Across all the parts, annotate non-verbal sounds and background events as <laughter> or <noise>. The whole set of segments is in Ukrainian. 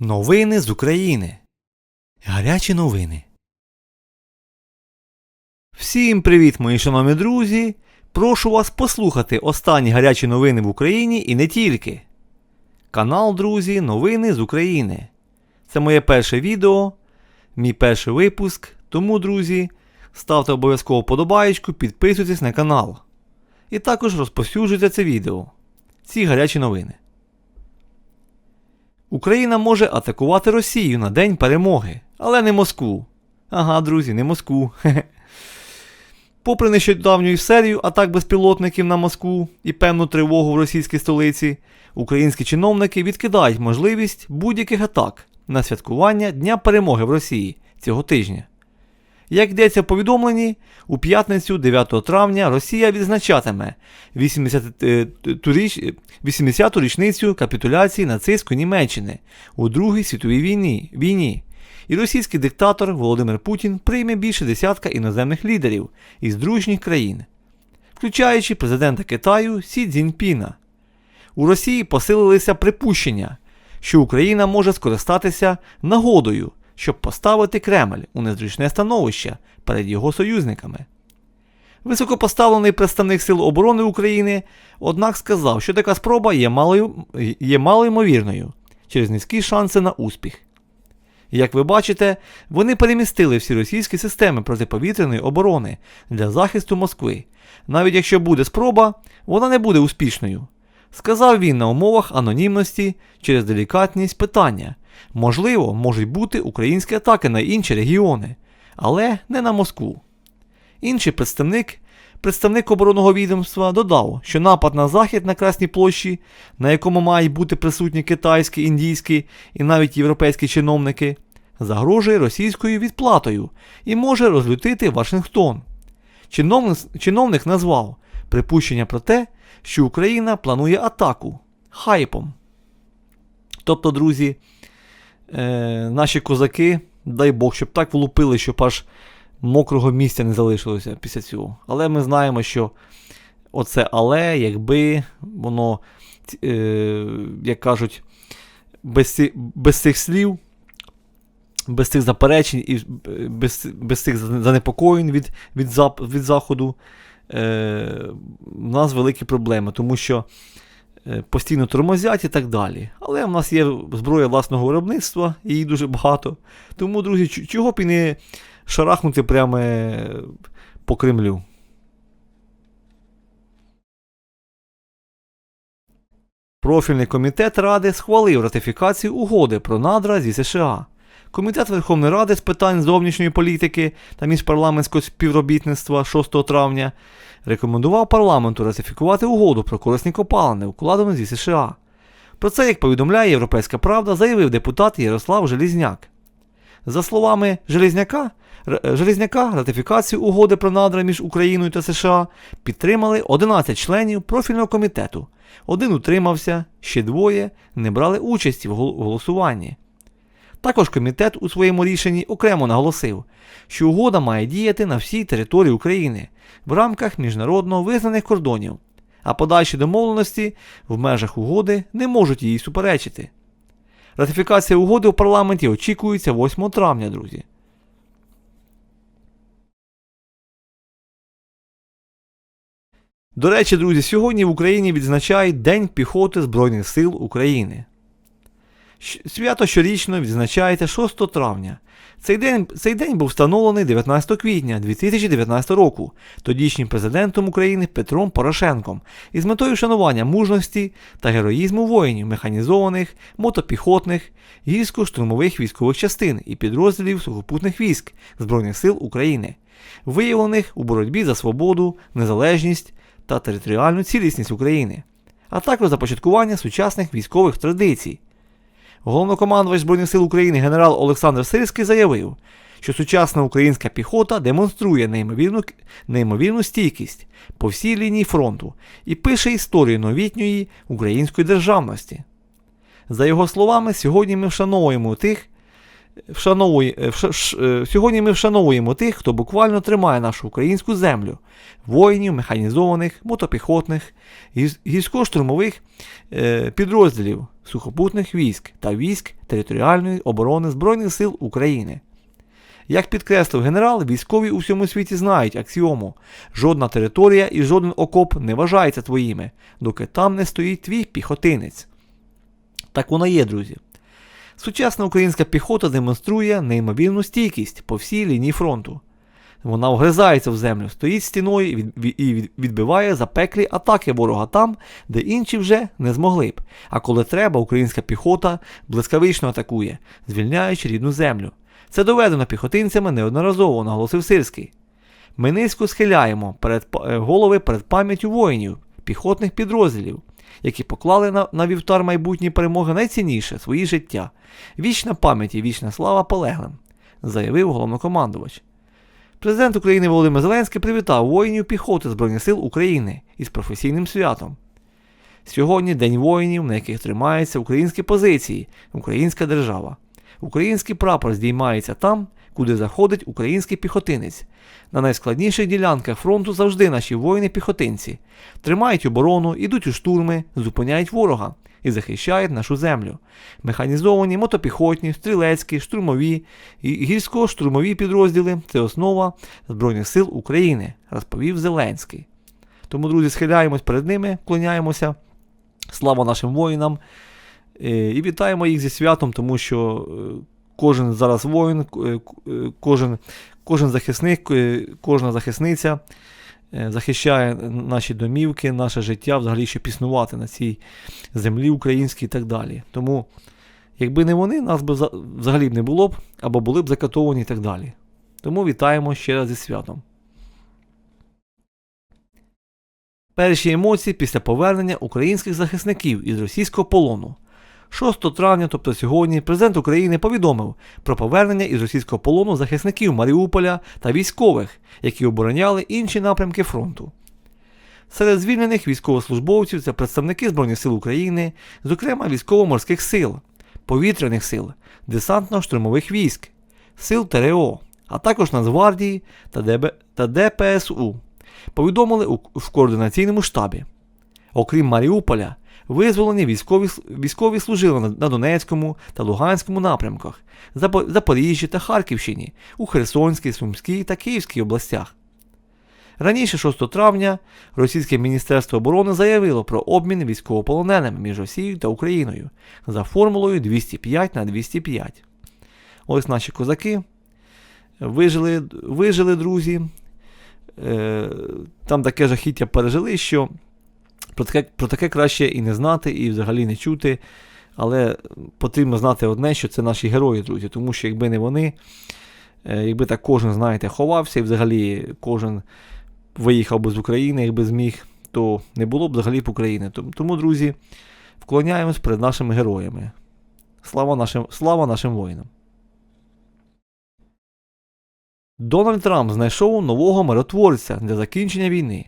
Новини з України. Гарячі новини. Всім привіт, мої шановні друзі! Прошу вас послухати останні гарячі новини в Україні і не тільки. Канал, друзі, Новини з України. Це моє перше відео, мій перший випуск. Тому, друзі, ставте обов'язково подобаєчку, підписуйтесь на канал. І також розповсюджуйте це відео. Ці гарячі новини. Україна може атакувати Росію на День перемоги, але не Москву. Ага, друзі, не Москву. <laughs> Попри нещодавню серію атак безпілотників на Москву і певну тривогу в російській столиці, українські чиновники відкидають можливість будь-яких атак на святкування Дня перемоги в Росії цього тижня. Як йдеться в повідомленні, у п'ятницю 9 травня Росія відзначатиме 80-ту річницю капітуляції нацистської Німеччини у Другій світовій війні, війні. І російський диктатор Володимир Путін прийме більше десятка іноземних лідерів із дружніх країн, включаючи президента Китаю Сі Цзіньпіна. У Росії посилилися припущення, що Україна може скористатися нагодою, щоб поставити Кремль у незручне становище перед його союзниками. Високопоставлений представник Сил оборони України, однак сказав, що така спроба є малою, є малоймовірною через низькі шанси на успіх. Як ви бачите, вони перемістили всі російські системи протиповітряної оборони для захисту Москви. Навіть якщо буде спроба, вона не буде успішною. Сказав він на умовах анонімності через делікатність питання. Можливо, можуть бути українські атаки на інші регіони, але не на Москву. Інший представник, представник оборонного відомства, додав, що напад на захід на Красній площі, на якому мають бути присутні китайські, індійські і навіть європейські чиновники, загрожує російською відплатою і може розлютити Вашингтон. Чиновник, чиновник назвав припущення про те, що Україна планує атаку хайпом. Тобто, друзі, е, наші козаки, дай Бог, щоб так влупили, щоб аж мокрого місця не залишилося після цього. Але ми знаємо, що оце але, якби воно, е, як кажуть, без, без цих слів, без цих заперечень і е, без, без цих занепокоєнь від, від, зап, від заходу, в нас великі проблеми, тому що е, постійно тормозять і так далі. Але в нас є зброя власного виробництва, її дуже багато. Тому, друзі, чого б і не шарахнути прямо е, по Кремлю. Профільний комітет Ради схвалив ратифікацію угоди про надра зі США. Комітет Верховної Ради з питань зовнішньої політики та міжпарламентського співробітництва 6 травня рекомендував парламенту ратифікувати угоду про корисні копалини, укладену зі США. Про це, як повідомляє Європейська Правда, заявив депутат Ярослав Желізняк. За словами Железняка, Р- е, ратифікацію угоди про надра між Україною та США підтримали 11 членів профільного комітету. Один утримався, ще двоє не брали участі в голосуванні. Також комітет у своєму рішенні окремо наголосив, що угода має діяти на всій території України в рамках міжнародно визнаних кордонів, а подальші домовленості в межах угоди не можуть їй суперечити. Ратифікація угоди у парламенті очікується 8 травня, друзі. До речі, друзі, сьогодні в Україні відзначають День піхоти Збройних сил України. Свято щорічно відзначається 6 травня. Цей день, цей день був встановлений 19 квітня 2019 року тодішнім президентом України Петром Порошенком із метою вшанування мужності та героїзму воїнів механізованих, мотопіхотних, гірсько-штурмових військових частин і підрозділів сухопутних військ Збройних сил України, виявлених у боротьбі за свободу, незалежність та територіальну цілісність України, а також започаткування сучасних військових традицій. Головнокомандувач Збройних сил України генерал Олександр Сирський заявив, що сучасна українська піхота демонструє неймовірну, неймовірну стійкість по всій лінії фронту і пише історію новітньої української державності. За його словами, сьогодні ми вшановуємо тих, вшановує, е, вш- ш- е, сьогодні ми вшановуємо тих, хто буквально тримає нашу українську землю, воїнів, механізованих, мотопіхотних, гірсько-штурмових е, підрозділів сухопутних військ та військ територіальної оборони Збройних сил України. Як підкреслив генерал, військові у всьому світі знають аксіому: жодна територія і жоден окоп не вважається твоїми, доки там не стоїть твій піхотинець. Так воно є, друзі. Сучасна українська піхота демонструє неймовірну стійкість по всій лінії фронту. Вона вгризається в землю, стоїть стіною і від- і від- відбиває запеклі атаки ворога там, де інші вже не змогли б. А коли треба, українська піхота блискавично атакує, звільняючи рідну землю. Це доведено піхотинцями неодноразово, наголосив Сирський. Ми низько схиляємо перед, е, голови перед пам'яттю воїнів, піхотних підрозділів, які поклали на, на вівтар майбутньої перемоги найцінніше свої життя. Вічна пам'ять і вічна слава полеглим, заявив головнокомандувач. Президент України Володимир Зеленський привітав воїнів піхоти Збройних сил України із професійним святом. Сьогодні День воїнів, на яких тримаються українські позиції, українська держава. Український прапор здіймається там, куди заходить український піхотинець. На найскладніших ділянках фронту завжди наші воїни-піхотинці тримають оборону, ідуть у штурми, зупиняють ворога і захищають нашу землю. Механізовані мотопіхотні, стрілецькі, штурмові і гірсько-штурмові підрозділи це основа Збройних сил України, розповів Зеленський. Тому, друзі, схиляємось перед ними, вклоняємося. Слава нашим воїнам е, і вітаємо їх зі святом, тому що е, кожен зараз воїн, е, е, кожен, кожен захисник, е, кожна захисниця захищає наші домівки, наше життя, взагалі, щоб існувати на цій землі українській і так далі. Тому, якби не вони, нас би взагалі б не було б, або були б закатовані і так далі. Тому вітаємо ще раз зі святом. Перші емоції після повернення українських захисників із російського полону. 6 травня, тобто сьогодні, президент України повідомив про повернення із російського полону захисників Маріуполя та військових, які обороняли інші напрямки фронту. Серед звільнених військовослужбовців це представники Збройних сил України, зокрема військово-морських сил, повітряних сил, десантно-штурмових військ, сил ТРО, а також Нацгвардії та, ДБ... та ДПСУ. Повідомили у... в координаційному штабі. Окрім Маріуполя, визволені військові, військові служили на, Донецькому та Луганському напрямках, Запоріжжі та Харківщині, у Херсонській, Сумській та Київській областях. Раніше, 6 травня, Російське Міністерство оборони заявило про обмін військовополоненими між Росією та Україною за формулою 205 на 205. Ось наші козаки вижили, вижили друзі. Е, Там таке жахіття пережили, що про таке, про таке краще і не знати, і взагалі не чути. Але потрібно знати одне, що це наші герої, друзі, тому що якби не вони, е, якби так кожен, знаєте, ховався, і взагалі кожен виїхав би з України, якби зміг, то не було б взагалі б України. Тому, друзі, вклоняємось перед нашими героями. Слава нашим, слава нашим воїнам. Дональд Трамп знайшов нового миротворця для закінчення війни.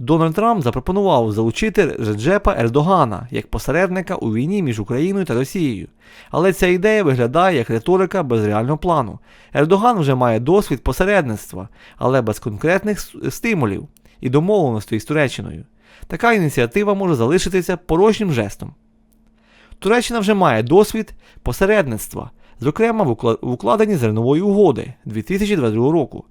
Дональд Трамп запропонував залучити Реджепа Ердогана як посередника у війні між Україною та Росією. Але ця ідея виглядає як риторика без реального плану. Ердоган вже має досвід посередництва, але без конкретних стимулів і домовленостей з Туреччиною. Така ініціатива може залишитися порожнім жестом. Туреччина вже має досвід посередництва, зокрема в укладенні зернової угоди 2022 року.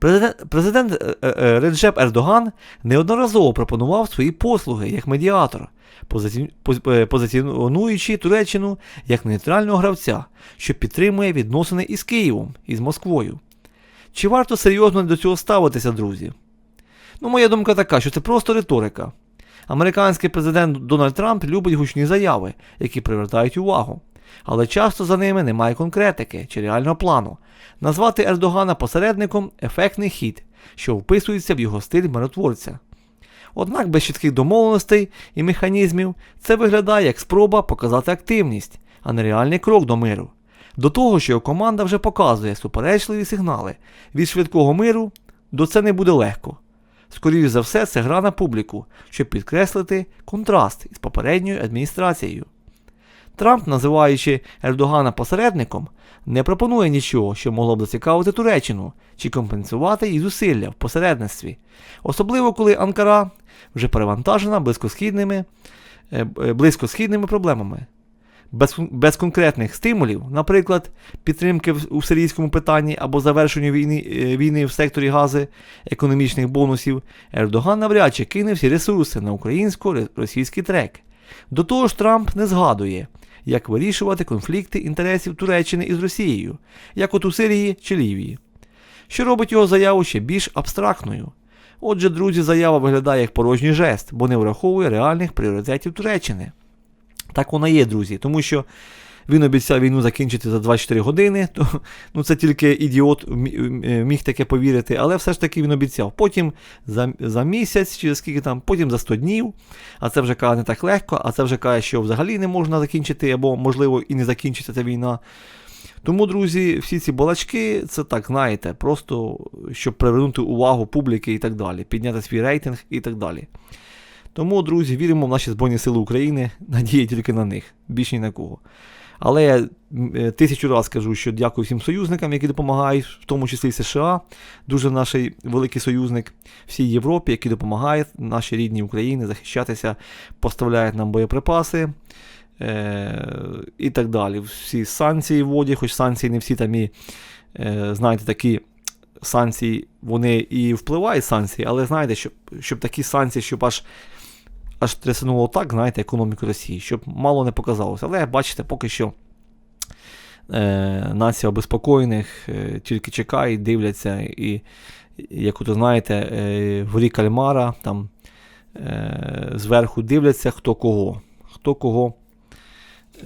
Президент, президент е, е, Реджеп Ердоган неодноразово пропонував свої послуги як медіатор, позиці- поз- е, позиціонуючи Туреччину як нейтрального гравця, що підтримує відносини із Києвом і з Москвою. Чи варто серйозно до цього ставитися, друзі? Ну, моя думка така, що це просто риторика. Американський президент Дональд Трамп любить гучні заяви, які привертають увагу. Але часто за ними немає конкретики чи реального плану. Назвати Ердогана посередником ефектний хід, що вписується в його стиль миротворця. Однак без чітких домовленостей і механізмів це виглядає як спроба показати активність, а не реальний крок до миру. До того, що його команда вже показує суперечливі сигнали від швидкого миру до це не буде легко. Скоріше за все, це гра на публіку, щоб підкреслити контраст із попередньою адміністрацією. Трамп, називаючи Ердогана посередником, не пропонує нічого, що могло б зацікавити Туреччину чи компенсувати її зусилля в посередництві, особливо коли Анкара вже перевантажена близькосхідними е, е, близькосхідними проблемами. Без, без конкретних стимулів, наприклад, підтримки в- у сирійському питанні або завершенню війни, е, війни в секторі гази, економічних бонусів, Ердоган навряд чи кине всі ресурси на українсько-російський трек. До того ж, Трамп не згадує, як вирішувати конфлікти інтересів Туреччини із Росією, як от у Сирії чи Лівії, що робить його заяву ще більш абстрактною. Отже, друзі, заява виглядає як порожній жест, бо не враховує реальних пріоритетів Туреччини. Так вона є, друзі, тому що він обіцяв війну закінчити за 24 години, то ну, це тільки ідіот е, міг таке повірити, але все ж таки він обіцяв. Потім за, за місяць, чи скільки там, потім за 100 днів, а це вже каже не так легко, а це вже каже, що взагалі не можна закінчити, або, можливо, і не закінчиться ця війна. Тому, друзі, всі ці балачки, це так, знаєте, просто щоб привернути увагу публіки і так далі, підняти свій рейтинг і так далі. Тому, друзі, віримо в наші Збройні Сили України, надії тільки на них, більш ні на кого. Але я е, тисячу разів скажу, що дякую всім союзникам, які допомагають, в тому числі США, дуже наш великий союзник всій Європі, які допомагають нашій рідній Україні захищатися, поставляють нам боєприпаси е- і так далі. Всі санкції вводять, хоч санкції не всі там і, е- знаєте, такі санкції, вони і впливають санкції, але знаєте, щоб, щоб такі санкції, щоб аж аж тряснуло так, знаєте, економіку Росії, щоб мало не показалося. Але бачите, поки що е, нація обеспокоєних е, тільки чекають, дивляться, і, як ви знаєте, е, в грі кальмара там е, зверху дивляться, хто кого, хто кого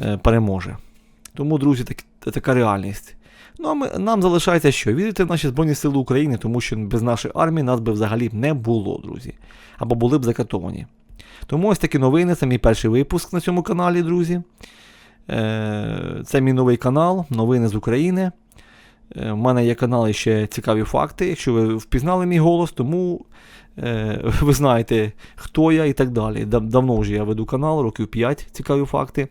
е, переможе. Тому, друзі, так, така реальність. Ну, а ми, нам залишається що? Вірити в наші Збройні Сили України, тому що без нашої армії нас би взагалі не було, друзі. Або були б закатовані. Тому ось такі новини, це мій перший випуск на цьому каналі, друзі. Е, Це мій новий канал, новини з України. Е, У мене є канали ще цікаві факти. Якщо ви впізнали мій голос, тому е, ви знаєте, хто я і так далі. Давно вже я веду канал, років 5 цікаві факти.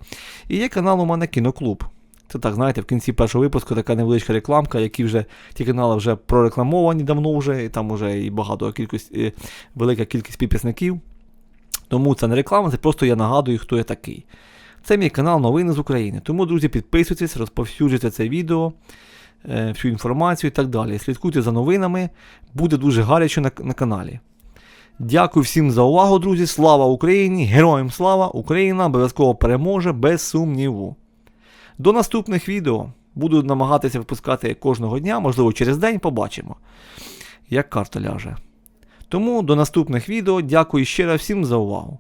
І є канал у мене кіноклуб. Це так, знаєте, в кінці першого випуску така невеличка рекламка, які вже ті канали вже прорекламовані давно вже, і там вже і багато кількість, е, велика кількість підписників. Тому це не реклама, це просто я нагадую, хто я такий. Це мій канал Новини з України. Тому, друзі, підписуйтесь, розповсюджуйте це відео, е, всю інформацію і так далі. Слідкуйте за новинами, буде дуже гаряче на, на каналі. Дякую всім за увагу, друзі. Слава Україні! Героям слава! Україна обов'язково переможе без сумніву. До наступних відео. Буду намагатися випускати кожного дня, можливо, через день побачимо, як карта ляже. Тому до наступних відео. Дякую ще раз всім за увагу.